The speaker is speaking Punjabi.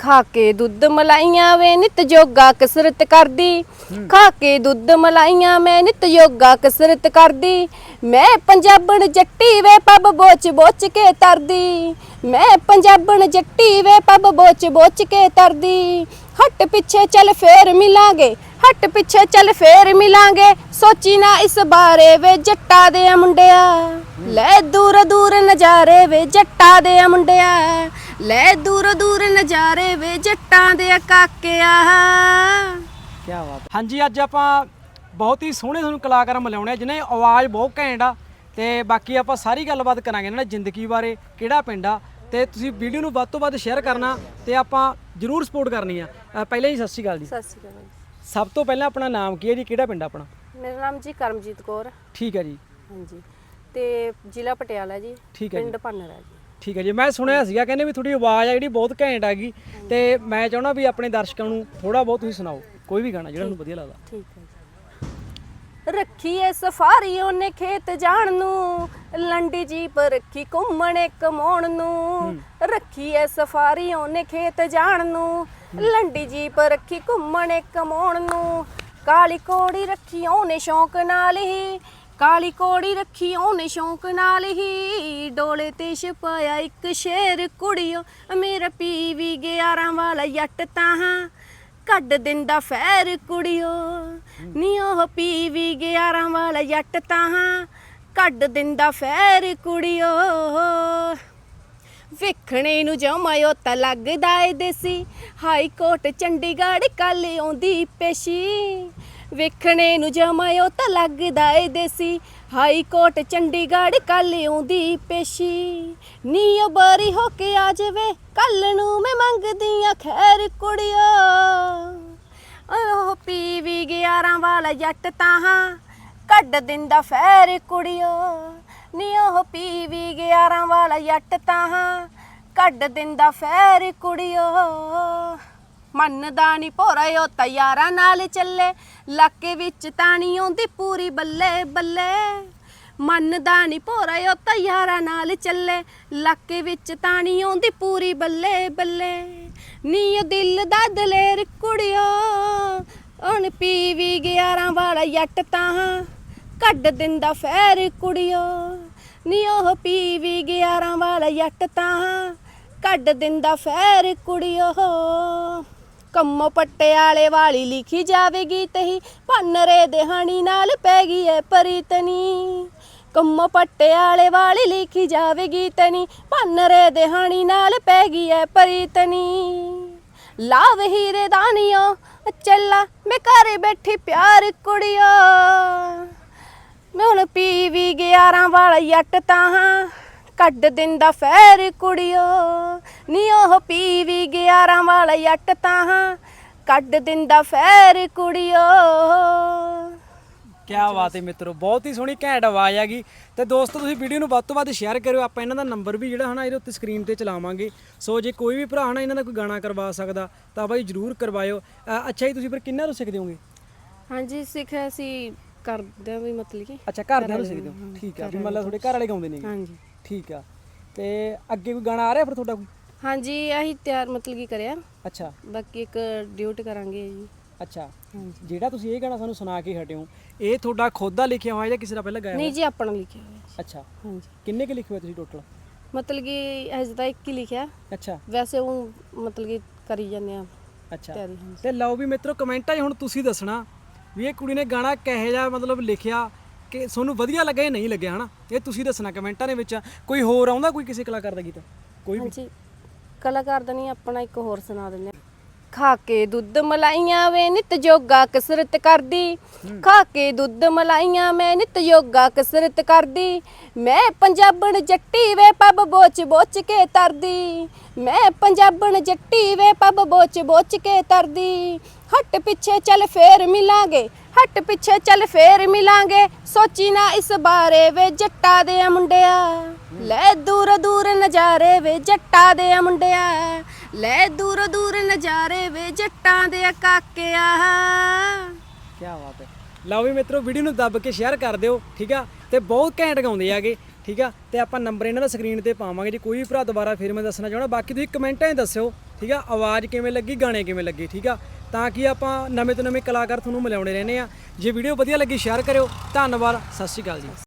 ਖਾ ਕੇ ਦੁੱਧ ਮਲਾਈਆਂ ਵੇ ਨਿਤ ਜੋਗਾ ਕਸਰਤ ਕਰਦੀ। ਖਾ ਕੇ ਦੁੱਧ ਮਲਾਈਆਂ ਮੈਂ ਨਿਤ ਯੋਗਾ ਕਸਰਤ ਕਰਦੀ। ਮੈਂ ਪੰਜਾਬਣ ਜੱਟੀ ਵੇ ਪੱਬ ਬੋਚ ਬੋਚ ਕੇ ਤਰਦੀ। ਮੈਂ ਪੰਜਾਬਣ ਜੱਟੀ ਵੇ ਪੱਬ ਬੋਚ ਬੋਚ ਕੇ ਤਰਦੀ। ਹੱਟ ਪਿੱਛੇ ਚੱਲ ਫੇਰ ਮਿਲਾਂਗੇ ਹੱਟ ਪਿੱਛੇ ਚੱਲ ਫੇਰ ਮਿਲਾਂਗੇ। ਸੋਚੀ ਨਾ ਇਸ ਬਾਰੇ ਵੇ ਜੱਟਾ ਦੇ ਮੁੰਡਿਆ। ਲੈ ਦੂਰ ਦੂਰ ਨਜ਼ਾਰੇ ਵੇ ਜੱਟਾ ਦੇ ਮੁੰਡਿਆ। ਲੈ ਦੂਰ ਦੂਰ ਨਜ਼ਾਰੇ ਵੇ ਜੱਟਾਂ ਦੇ ਕਾਕਿਆ ਕੀ ਬਾਤ ਹਾਂਜੀ ਅੱਜ ਆਪਾਂ ਬਹੁਤ ਹੀ ਸੋਹਣੇ ਤੁਹਾਨੂੰ ਕਲਾਕਾਰ ਮਿਲਾਉਣੇ ਆ ਜਿਨ੍ਹਾਂ ਦੀ ਆਵਾਜ਼ ਬਹੁਤ ਘੈਂਟ ਆ। ਤੇ ਬਾਕੀ ਆਪਾਂ ਸਾਰੀ ਗੱਲਬਾਤ ਕਰਾਂਗੇ ਇਹਨਾਂ ਦੀ ਜ਼ਿੰਦਗੀ ਬਾਰੇ ਕਿਹੜਾ ਪਿੰਡ ਆ। ਤੇ ਤੁਸੀਂ ਵੀਡੀਓ ਨੂੰ ਵੱਧ ਤੋਂ ਵੱਧ ਸ਼ੇਅਰ ਕਰਨਾ ਤੇ ਆਪਾਂ ਜਰੂਰ ਸਪੋਰਟ ਕਰਨੀ ਆ। ਅ, ਪਹਿਲਾਂ ਹੀ ਸਤਿ ਸ਼੍ਰੀ ਅਕਾਲ ਜੀ। ਸਤਿ ਸ਼੍ਰੀ ਅਕਾਲ ਸਭ ਤੋਂ ਪਹਿਲਾਂ ਆਪਣਾ ਨਾਮ ਕੀ ਹੈ ਜੀ? ਕਿਹੜਾ ਪਿੰਡ ਆ ਆਪਣਾ? ਮੇਰਾ ਨਾਮ ਜੀ ਕਰਮਜੀਤ ਕੌਰ। ਠੀਕ ਹੈ ਜੀ। ਹਾਂਜੀ। ਤੇ ਜ਼ਿਲ੍ਹਾ ਪਟਿਆਲਾ ਜੀ। ਠੀਕ ਹੈ ਜੀ। ਪਿੰਡ ਭੰਨਰਾ ਜੀ। ਠੀਕ ਹੈ ਜੀ ਮੈਂ ਸੁਣਿਆ ਸੀਗਾ ਕਹਿੰਦੇ ਵੀ ਤੁਹਾਡੀ ਆਵਾਜ਼ ਆ ਜਿਹੜੀ ਬਹੁਤ ਘੈਂਟ ਹੈਗੀ ਤੇ ਮੈਂ ਚਾਹੁੰਦਾ ਵੀ ਆਪਣੇ ਦਰਸ਼ਕਾਂ ਨੂੰ ਥੋੜਾ ਬਹੁਤ ਤੁਸੀਂ ਸੁਣਾਓ ਕੋਈ ਵੀ ਗਾਣਾ ਜਿਹੜਾ ਤੁਹਾਨੂੰ ਵਧੀਆ ਲੱਗਦਾ। ਠੀਕ ਹੈ। ਜੀ ਰੱਖੀਏ ਸਫਾਰੀ ਉਹਨੇ ਖੇਤ ਜਾਣ ਨੂੰ ਲੰਡੀ ਜੀਪ ਰੱਖੀ ਘੁੰਮਣੇ ਕਮਾਉਣ ਨੂੰ। ਰੱਖੀਏ ਸਫਾਰੀ ਉਹਨੇ ਖੇਤ ਜਾਣ ਨੂੰ ਲੰਡੀ ਜੀਪ ਰੱਖੀ ਘੁੰਮਣੇ ਕਮਾਉਣ ਨੂੰ। ਕਾਲੀ ਕੋੜੀ ਰੱਖੀ ਉਹਨੇ ਸ਼ੌਂਕ ਨਾਲ ਹੀ ਕਾਲੀ ਕੋੜੀ ਰੱਖੀ, ਉਹਨੇ ਸ਼ੌਂਕ ਨਾਲ ਹੀ ਡੋਲੇ ਤੇ ਛਪਾਇਆ ਇੱਕ ਸ਼ੇਰ ਕੁੜੀਓ। ਮੇਰਾ ਪੀਵੀ 11 ਵਾਲਾ ਜੱਟ ਤਾਂ ਹਾਂ, ਕੱਢ ਦਿੰਦਾ ਫੈਰ ਕੁੜੀਓ। ਨੀ ਉਹ ਪੀਵੀ 11 ਵਾਲਾ ਜੱਟ ਤਾਂ ਹਾਂ, ਕੱਢ ਦਿੰਦਾ ਫੈਰ ਕੁੜੀਓ। ਵੇਖਣੇ ਨੂੰ ਜਮਾਇਓ ਤਾਂ ਲੱਗਦਾ ਏ ਦੇਸੀ। ਹਾਈ ਕੋਰਟ ਚੰਡੀਗੜ੍ਹ ਕੱਲ ਆਉਂਦੀ ਪੇਸ਼ੀ। ਵੇਖਣੇ ਨੂੰ ਜਮਾਇਓ ਤਾਂ ਲੱਗਦਾ ਏ ਦੇਸੀ। ਹਾਈ ਕੋਰਟ ਚੰਡੀਗੜ੍ਹ ਕੱਲ ਆਉਂਦੀ ਪੇਸ਼ੀ। ਨੀ ਉਹ ਬਾਰੀ ਹੋ ਕੇ ਆ ਜਾਵੇ ਕੱਲ ਨੂੰ ਮੈਂ ਮੰਗਦੀ ਆ ਖੈਰ ਕੁੜੀਓ। ਉਹ ਪੀਵੀ 11 ਵਾਲਾ ਜੱਟ ਤਾਂ ਹਾਂ, ਕੱਢ ਦਿੰਦਾ ਫੈਰ ਕੁੜੀਓ। ਨੀ ਉਹ ਪੀਵੀ 11 ਵਾਲਾ ਜੱਟ ਤਾਂ ਹਾਂ ਕੱਢ ਦਿੰਦਾ ਫੈਰ ਕੁੜੀਓ। ਮੰਨਦਾ ਨਹੀਂ ਭੋਰਾ ਭੋਰਿਓ ਤਿਆਰਾਂ ਨਾਲ ਚੱਲੇ। ਲਾਕੇ ਵਿੱਚ ਤਾਣੀ ਆਉਂਦੀ ਪੂਰੀ ਬੱਲੇ ਬੱਲੇ। ਮੰਨਦਾ ਨਹੀਂ ਭੋਰਾ ਭੋਰਿਓ ਤਿਆਰਾਂ ਨਾਲ ਚੱਲੇ। ਲਾਕੇ ਵਿੱਚ ਤਾਣੀ ਆਉਂਦੀ ਪੂਰੀ ਬੱਲੇ ਬੱਲੇ। ਨੀ ਉਹ ਦਿਲ ਦਾ ਦਲੇਰ ਕੁੜਿਓ। ਉਹਨ ਪੀਵੀ 11 ਵਾਲਾ ਜੱਟ ਤਾਂ ਕੱਢ ਦਿੰਦਾ ਫੈਰ ਕੁੜਿਓ। ਨੀ ਉਹ ਪੀਵੀ 11 ਵਾਲਾ ਜੱਟ ਤਾਂ ਕੱਢ ਦਿੰਦਾ ਫੈਰ ਕੁੜਿਓ। ਕੰਮੋ ਪਟਿਆਲੇ ਵਾਲੀ ਲਿਖੀ ਜਾਵੇਗੀ ਤਹੀ ਭੰਨਰੇ ਦੇਹਾਣੀ ਨਾਲ ਪੈ ਗਈ ਐ ਪਰੀਤਨੀ। ਕੰਮੋ ਪਟਿਆਲੇ ਵਾਲੀ ਲਿਖੀ ਜਾਵੇਗੀ ਤਨੀ ਭੰਨਰੇ ਦੇਹਾਣੀ ਨਾਲ ਪੈ ਗਈ ਐ ਪਰੀਤਨੀ। ਲਾਵ ਹੀਰੇ ਦਾਨੀਓ, ਚੱਲਾ ਮੈਂ ਘਰੇ ਬੈਠੀ ਪਿਆਰ ਕੁੜੀਓ। ਮੈਂ ਹੁਣ ਪੀਵੀ 11 ਵਾਲਾ ਜੱਟ ਤਾਂ ਹਾਂ। ਕੱਢ ਦਿੰਦਾ ਫੈਰ ਕੁੜੀਓ। ਨੀ ਉਹ ਪੀਵੀ 11 ਵਾਲਾ ਜੱਟ ਤਾਂ ਹਾਂ। ਕੱਢ ਦਿੰਦਾ ਫੈਰ ਕੁੜੀਓ। ਕੀ ਬਾਤ ਹੈ ਮਿੱਤਰੋ ਬਹੁਤ ਹੀ ਸੋਹਣੀ ਘੈਂਟ ਆਵਾਜ਼ ਹੈਗੀ ਤੇ ਦੋਸਤੋ ਤੁਸੀਂ ਵੀਡੀਓ ਨੂੰ ਵੱਧ ਤੋਂ ਵੱਧ ਸ਼ੇਅਰ ਕਰਿਓ। ਆਪਾਂ ਇਹਨਾਂ ਦਾ ਨੰਬਰ ਵੀ ਜਿਹੜਾ ਹਨਾ ਇਹਦੇ ਉੱਤੇ ਸਕਰੀਨ ਤੇ ਚਲਾਵਾਂਗੇ। ਸੋ ਜੇ ਕੋਈ ਵੀ ਭਰਾ ਹਨਾ ਇਹਨਾਂ ਦਾ ਕੋਈ ਗਾਣਾ ਕਰਵਾ ਸਕਦਾ ਤਾਂ ਬਾਈ ਜਰੂਰ ਕਰਵਾਇਓ। ਅ, ਅੱਛਾ ਜੀ ਤੁਸੀਂ ਫਿਰ ਕਿੰਨਾ ਤੋਂ ਸਿੱਖਦੇ ਹੋਗੇ ਹਾਂਜੀ ਸਿੱਖਿਆ ਸੀ ਕਰਦੇ ਵੀ ਮਤਲਬ ਕਿ ਅੱਛਾ ਤੋਂ ਸਿੱਖਦੇ ਹੋ ਠੀਕ ਆ ਵੀ ਮਤਲਬ ਤੁਹਾਡੇ ਘਰ ਵਾਲੇ ਗਾਉਂਦੇ ਨੇ ਹਾਂਜੀ। ਠੀਕ ਆ ਤੇ ਅੱਗੇ ਕੋਈ ਗਾਣਾ ਆ ਰਿਹਾ ਫਿਰ ਤੁਹਾਡਾ ਕੋਈ? ਹਾਂਜੀ ਆਹੀ ਤਿਆਰ ਮਤਲਬ ਕੀ ਕਰਿਆ। ਅੱਛਾ। ਬਾਕੀ ਇੱਕ ਡਿਊਟ ਕਰਾਂਗੇ ਜੀ। ਅੱਛਾ। ਹਾਂਜੀ। ਜਿਹੜਾ ਤੁਸੀਂ ਇਹ ਗਾਣਾ ਸਾਨੂੰ ਸੁਣਾ ਕੇ ਹਟੇ ਹੋ ਇਹ ਤੁਹਾਡਾ ਖੁਦ ਦਾ ਲਿਖਿਆ ਹੋਇਆ ਜਾਂ ਕਿਸੇ ਦਾ ਪਹਿਲਾਂ ਗਾਇਆ ਨਹੀਂ ਹੋਇਆ? ਜੀ ਆਪਣਾ ਲਿਖਿਆ ਹੋਇਆ। ਅੱਛਾ। ਹਾਂਜੀ। ਕਿੰਨੇ ਕੁ ਲਿਖੇ ਹੋਏ ਤੁਸੀਂ ਟੋਟਲ ਮਤਲਬ ਕਿ ਹਜੇ ਤਾਂ ਇੱਕ ਹੀ ਲਿਖਿਆ। ਅੱਛਾ। ਵੈਸੇ ਉਹ ਮਤਲਬ ਕਿ ਕਰੀ ਜਾਂਦੇ ਆ। ਅੱਛਾ। ਤਿਆਰੀ ਹਾਂਜੀ। ਤੇ ਲਓ ਵੀ ਮਿੱਤਰੋ ਕਮੈਂਟਾਂ 'ਚ ਹੁਣ ਤੁਸੀਂ ਦੱਸਣਾ ਵੀ ਇਹ ਕੁੜੀ ਨੇ ਗਾਣਾ ਕਿਹੋ ਜਿਹਾ ਮਤਲਬ ਲਿਖਿਆ ਕਿ ਤੁਹਾਨੂੰ ਵਧੀਆ ਲੱਗਿਆ ਜਾਂ ਨਹੀਂ ਲੱਗਿਆ, ਹਨਾ? ਇਹ ਤੁਸੀਂ ਦੱਸਣਾ ਕਮੈਂਟਾਂ ਦੇ ਵਿੱਚ। ਕੋਈ ਹੋਰ ਆਉਂਦਾ ਕੋਈ ਕਿਸੇ ਕਲਾਕਾਰ ਦਾ ਗੀਤ? ਕੋਈ ਵੀ? ਹਾਂਜੀ। ਕਲਾਕਾਰ ਦਾ ਨਹੀਂ, ਆਪਣਾ ਇੱਕ ਹੋਰ ਸੁਣਾ ਦਿੰਦੇ ਖਾ ਕੇ ਦੁੱਧ ਮਲਾਈਆਂ ਵੇ ਨਿਤ ਯੋਗਾ ਕਸਰਤ ਕਰਦੀ। ਖਾ ਕੇ ਦੁੱਧ ਮਲਾਈਆਂ ਮੈਂ ਨਿਤ ਯੋਗਾ ਕਸਰਤ ਕਰਦੀ। ਮੈਂ ਪੰਜਾਬਣ ਜੱਟੀ ਵੇ ਪੱਬ ਬੋਚ ਬੋਚ ਕੇ ਤਰਦੀ। ਮੈਂ ਪੰਜਾਬਣ ਜੱਟੀ ਵੇ ਪੱਬ ਬੋਚ ਬੋਚ ਕੇ ਤਰਦੀ। ਹੱਟ ਪਿੱਛੇ ਚੱਲ ਫੇਰ ਮਿਲਾਂਗੇ, ਹੱਟ ਪਿੱਛੇ ਚੱਲ ਫੇਰ ਮਿਲਾਂਗੇ। ਸੋਚੀ ਨਾ ਇਸ ਬਾਰੇ ਵੇ ਜੱਟਾ ਦੇ ਮੁੰਡਿਆ। ਲੈ ਦੂਰ ਦੂਰ ਨਜ਼ਾਰੇ ਵੇ ਜੱਟਾ ਦੇ ਮੁੰਡਿਆ। ਲੈ ਦੂਰੋਂ ਦੂਰ ਨਜ਼ਾਰੇ ਵੇ ਜੱਟਾਂ ਦੇ ਕਾਕਿਆ। ਕੀ ਬਾਤ ਹੈ। ਲਓ ਵੀ ਮਿੱਤਰੋ ਵੀਡੀਓ ਨੂੰ ਦੱਬ ਕੇ ਸ਼ੇਅਰ ਕਰ ਦਿਓ, ਠੀਕ ਆ? ਤੇ ਬਹੁਤ ਘੈਂਟ ਗਾਉਂਦੇ ਆਗੇ ਠੀਕ ਆ? ਤੇ ਆਪਾਂ ਨੰਬਰ ਇਹਨਾਂ ਦਾ ਸਕਰੀਨ ਤੇ ਪਾਵਾਂਗੇ। ਜੇ ਕੋਈ ਵੀ ਭਰਾ ਦੁਬਾਰਾ ਫਿਰ ਮੈਂ ਦੱਸਣਾ ਚਾਹਣਾ ਬਾਕੀ ਤੁਸੀਂ ਕਮੈਂਟਾਂ 'ਚ ਦੱਸਿਓ, ਠੀਕ ਆ? ਆਵਾਜ਼ ਕਿਵੇਂ ਲੱਗੀ, ਗਾਣੇ ਕਿਵੇਂ ਲੱਗੇ, ਠੀਕ ਆ? ਤਾਂ ਕਿ ਆਪਾਂ ਨਵੇਂ ਤੋਂ ਨਵੇਂ ਕਲਾਕਾਰ ਤੁਹਾਨੂੰ ਮਿਲਾਉਣੇ ਰਹਿੰਦੇ ਆ। ਜੇ ਵੀਡੀਓ ਵਧੀਆ ਲੱਗੀ ਸ਼ੇਅਰ ਕਰਿਓ। ਧੰਨਵਾਦ, ਸਤਿ ਸ਼੍ਰੀ ਅਕਾਲ ਜੀ।